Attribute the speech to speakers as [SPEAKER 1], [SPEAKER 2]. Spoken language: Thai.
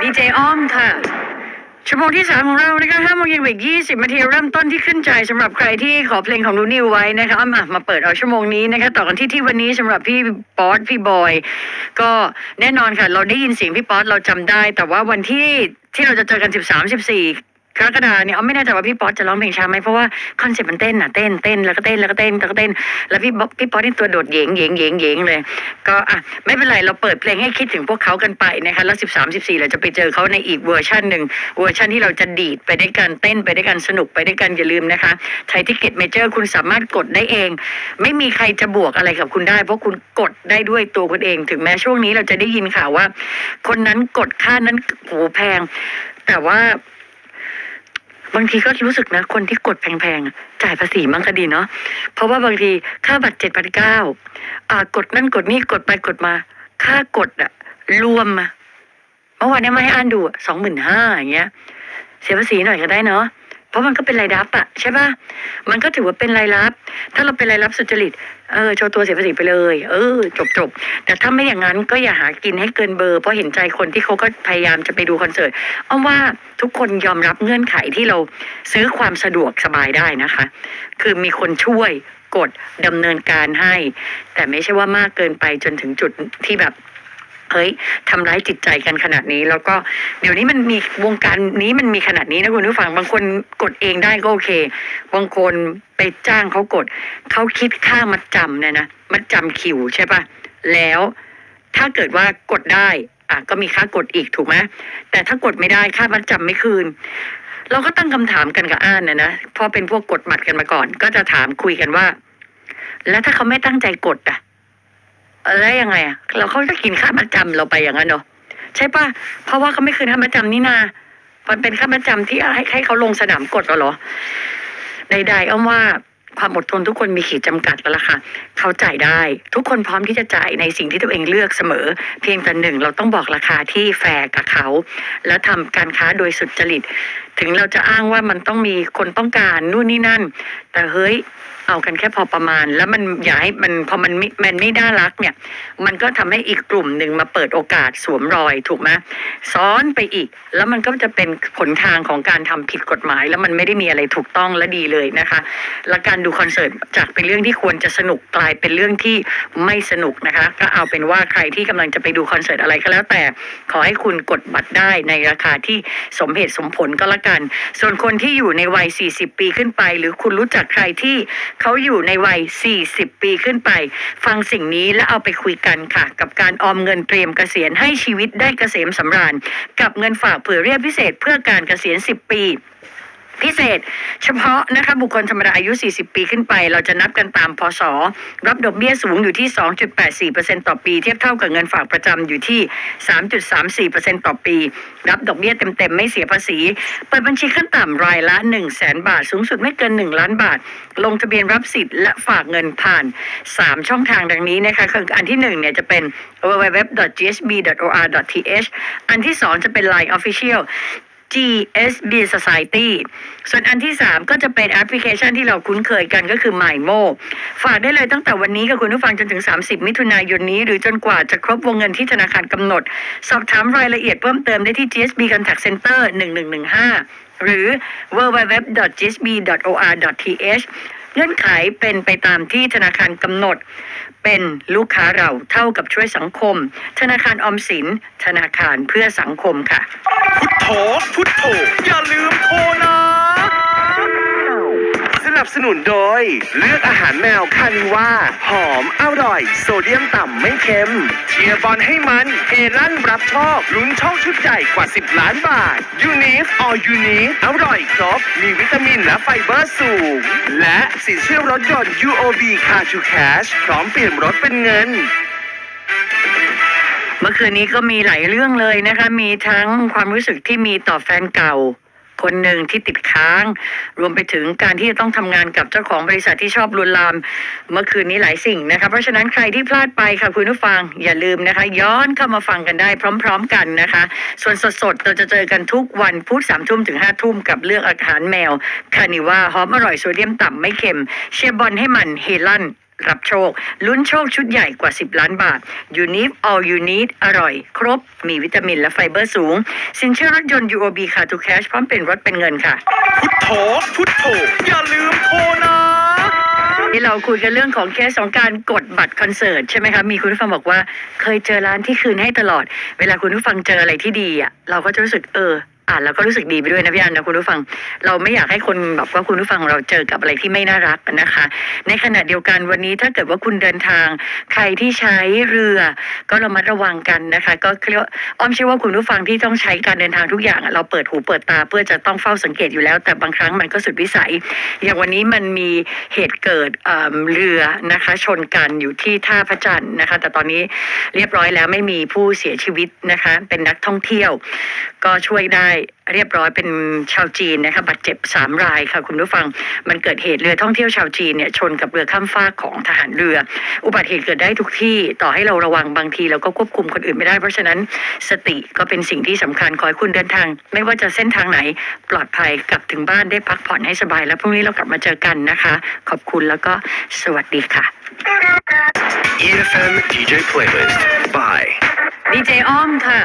[SPEAKER 1] ดีเจอ้อมค่ะ ชั่วโมงที่สามของเรานะคะห้าโมงเย็นอีกยี่สิบนาทีเริ่มต้นที่ขึ้นใจสำหรับใครที่ขอเพลงของลูนิวไว้นะคะเอมามาเปิดเอาชั่วโมงนี้นะคะต่อกันที่ที่วันนี้สำหรับพี่ป๊อตพี่บอย ก็แน่นอนค่ะ เราได้ยินเสียงพี่ป๊อตเราจำได้ แต่ว่าวันที่ที่เราจะเจอกันสิบสามสิบสี่ กรกฎาเนี่ยเอาไม่แน่ใจว่าพี่ป๊อตจะร้องเพลงช้าไหมเพราะว่าคอนเซ็ปต์มันเต้นอะเต้นเต้นแล้วก็เต้นแล้วก็เต้นแล้วก็เต้น แล้วพี่บ๊อบพี่ป๊อตนี่ตัวโดดเยงเยงเยงเยงเลย ก็อะไม่เป็นไรเราเปิดเพลงให้คิดถึงพวกเขากันไปนะคะแล้วสิบสามสิบสี่เราจะไปเจอเขาในอีกเวอร์ชันหนึ่งเวอร์ชันที่เราจะดีดไปด้วยกันเต้นไปด้วยกันสนุกไปด้วยกันอย่าลืมนะคะใช้ทิเก็ตเมเจอร์คุณสามารถกดได้เอง ไม่มีใครจะบวกอะไรกับคุณได้ เพราะคุณกดได้ด้วยตัวคุณเอง ถึงแม้ช่วงนี้เราจะได้ยินข่าวว่า คนนั้นกดค่านั้นโหแพง แต่ว่า บางทีก็รู้สึกนะคนที่กดแพงๆจ่ายภาษีมั่งก็ดีเนาะเพราะว่าบางทีค่าบัตรเจ็ดพันเก้าอ่ากดนั่นกดนี่กดไปกดมา ค่ากดอะรวมมาเมื่อวานนี้มาให้อ่านดูสองหมื่นห้าอย่างเงี้ย เสียภาษีหน่อยก็ได้เนาะ เพราะมันก็เป็นรายรับอะใช่ปะมันก็ถือว่าเป็นรายรับ ถ้าเราเป็นรายรับสุจริต เออโชว์ตัวเสียภาษีไปเลย เออ จบจบ แต่ถ้าไม่อย่างนั้นก็อย่าหากินให้เกินเบอร์ เพราะเห็นใจคนที่เขาก็พยายามจะไปดูคอนเสิร์ตอ้อมว่าทุกคนยอมรับเงื่อนไขที่เราซื้อความสะดวกสบายได้นะคะ คือมีคนช่วยกดดำเนินการให้ แต่ไม่ใช่ว่ามากเกินไปจนถึงจุดที่แบบ เฮ้ยทำร้ายจิตใจกันขนาดนี้ แล้วก็เดี๋ยวนี้มันมีวงการนี้มันมีขนาดนี้นะคุณผู้ฟังบางคนกดเองได้ก็โอเค บางคนไปจ้างเขากดเขาคิดค่ามัดจำเนี่ยนะมัดจำคิวใช่ปะแล้วถ้าเกิดว่ากดได้อะก็มีค่ากดอีกถูกไหมแต่ถ้ากดไม่ได้ค่ามัดจำไม่คืนเราก็ตั้งคำถามกันกับอ่านนะนะเพราะเป็นพวกกดบัตรกันมาก่อน ก็จะถามคุยกันว่า แล้วถ้าเขาไม่ตั้งใจกดอะ แล้วยังไงอะเราเขาจะกินค่ามัดจำเราไปอย่างนั้นเนาะใช่ปะเพราะว่าเขาไม่คืนค่ามัดจำนี่นามันเป็นค่ามัดจำที่ให้ให้เขาลงสนามกดเราเหรอใดๆอ้อมว่าความอดทนทุกคนมีขีดจำกัดแล้วล่ะค่ะ เขาจ่ายได้ ทุกคนพร้อมที่จะจ่ายในสิ่งที่ตัวเองเลือกเสมอ เพียงแต่หนึ่งเราต้องบอกราคาที่แฟร์กับเขา แล้วทำการค้าโดยสุจริต ถึงเราจะอ้างว่ามันต้องมีคนต้องการนู่นนี่นั่น แต่เฮ้ย เอากันแค่พอประมาณ แล้วมันอย่าให้มันพอมันมันไม่น่ารักเนี่ย มันก็ทำให้อีกกลุ่มหนึ่งมาเปิดโอกาสสวมรอยถูกไหมซ้อนไปอีก แล้วมันก็จะเป็นผลทางของการทำผิดกฎหมาย แล้วมันไม่ได้มีอะไรถูกต้องและดีเลยนะคะ และการดูคอนเสิร์ตจากเป็นเรื่องที่ควรจะสนุกกลายเป็นเรื่องที่ไม่สนุกนะคะก็เอาเป็นว่าใครที่กำลังจะไปดูคอนเสิร์ตอะไรก็แล้วแต่ขอให้คุณกดบัตรได้ในราคาที่สมเหตุสมผลก็แล้วกัน ส่วนคนที่อยู่ในวัย 40 ปีขึ้นไป หรือคุณรู้จักใครที่เขาอยู่ในวัย 40 ปีขึ้นไป ฟังสิ่งนี้แล้วเอาไปคุยกันค่ะ กับการออมเงินเตรียมเกษียณให้ชีวิตได้เกษมสำราญ กับเงินฝากเผื่อเรียบพิเศษเพื่อการเกษียณ 10 ปี พิเศษ เฉพาะนะคะบุคคลธรรมดาอายุ 40 ปีขึ้นไป เราจะนับกันตามพศรับดอกเบี้ยสูงอยู่ที่ 2.84%ต่อปี เทียบเท่ากับเงินฝากประจำอยู่ที่ 3.34%ต่อปี รับดอกเบี้ยเต็มๆ ไม่เสียภาษี เปิดบัญชีขั้นต่ำรายละ 1 0 0 0 0แบาท สูงสุดไม่เกิน 1 ล้านบาท ลงทะเบียนรับสิทธิ์และฝากเงินผ่าน 3 ช่องทางดังนี้นะคะคืออันที่1เนี่ยจะเป็น www.gsb.or.th อันที่ 2 จะเป็น Line Official GSB Society ส่วนอันที่ 3 ก็จะเป็นแอปพลิเคชันที่เราคุ้นเคยกันก็คือ MyMo ฝากได้เลยตั้งแต่วันนี้กับคุณผู้ฟังจนถึง 30 มิถุนายนนี้ หรือจนกว่าจะครบวงเงินที่ธนาคารกำหนด สอบถามรายละเอียดเพิ่มเติมได้ที่ GSB Contact Center 1115 หรือ www.gsb.or.th เงื่อนไขเป็นไปตามที่ธนาคารกำหนด เป็นลูกค้าเราเท่ากับช่วยสังคม ธนาคารออมสิน ธนาคารเพื่อสังคมค่ะ
[SPEAKER 2] พุทโธพุทโธอย่าลืมโทรนะ นับสนุนโดย เลือกอาหารแมวคานิว่า หอมอร่อย โซเดียมต่ำไม่เค็ม เชียร์บอลให้มันเฮลั่นรับโชคลุ้นโชคชุดใหญ่กว่า 10 ล้านบาทยูนิฟออยูนิฟอร่อยครบ มีวิตามินและไฟเบอร์สูง และสินเชื่อรถยนต์ UOB Car to Cash พร้อมเปลี่ยนรถเป็นเงิน
[SPEAKER 1] เมื่อคืนนี้ก็มีหลายเรื่องเลยนะคะ มีทั้งความรู้สึกที่มีต่อแฟนเก่า คนหนึ่งที่ติดค้าง รวมไปถึงการที่จะต้องทำงานกับเจ้าของบริษัทที่ชอบลวนลาม เมื่อคืนนี้หลายสิ่งนะคะเพราะฉะนั้นใครที่พลาดไปค่ะคุณผู้ฟังอย่าลืมนะคะ ย้อนเข้ามาฟังกันได้พร้อม ๆ กันนะคะ ส่วนสดๆเราจะเจอกันทุกวันพุธสามทุ่มถึงห้าทุ่มกับเรื่องอาหารแมวคานิว่าหอมอร่อยโซเดียมต่ำไม่เค็ม เชียร์บอลให้มันเฮลั่น รับโชค ลุ้นโชคชุดใหญ่กว่า 10 ล้านบาท u n i f All You Need อร่อย ครบ มีวิตามินและไฟเบอร์สูง สินเชื่อรถยนต์ UOB Car to Cash พร้อมเป็นรถเป็นเงินค่ะ
[SPEAKER 2] พุทโธพุทโธอย่าลืมโทรนะ
[SPEAKER 1] ที่เราคุยกันเรื่องของเคสของการกดบัตรคอนเสิร์ตใช่ไหมคะมีคุณผู้ฟังบอกว่า เคยเจอร้านที่คืนให้ตลอด เวลาคุณผู้ฟังเจออะไรที่ดีอะเราก็จะรู้สึกเอออ่านแล้วก็รู้สึกดีไปด้วยนะพี่อันนะคุณผู้ฟัง เราไม่อยากให้คนแบบว่าคุณผู้ฟังเราเจอกับอะไรที่ไม่น่ารักนะคะ ในขณะเดียวกันวันนี้ถ้าเกิดว่าคุณเดินทาง ใครที่ใช้เรือ ก็ระมัดระวังกันนะคะ ก็เรียกว่าอ้อมเชื่อว่าคุณผู้ฟังที่ต้องใช้การเดินทางทุกอย่าง เราเปิดหูเปิดตาเพื่อจะต้องเฝ้าสังเกตอยู่แล้ว แต่บางครั้งมันก็สุดวิสัย อย่างวันนี้มันมีเหตุเกิดเเรือนะคะ ชนกันอยู่ที่ท่าพระจันทร์นะคะ แต่ตอนนี้เรียบร้อยแล้วไม่มีผู้เสียชีวิตนะคะ เป็นนักท่องเที่ยว ก็ช่วยได้เรียบร้อยเป็นชาวจีนนะคะบาดเจ็บสามรายค่ะคุณผู้ฟังมันเกิดเหตุเรือท่องเที่ยวชาวจีนเนี่ยชนกับเรือข้ามฟากของทหารเรือ อุบัติเหตุเกิดได้ทุกที่ต่อให้เราระวังบางทีเราก็ควบคุมคนอื่นไม่ได้ เพราะฉะนั้นสติก็เป็นสิ่งที่สำคัญขอให้คุณเดินทาง ไม่ว่าจะเส้นทางไหนปลอดภัยกลับถึงบ้านได้พักผ่อนให้สบาย แล้วพรุ่งนี้เรากลับมาเจอกันนะคะ ขอบคุณแล้วก็สวัสดีค่ะ
[SPEAKER 2] EFM DJ Playlist by
[SPEAKER 1] ดีเจอ้อมค่ะ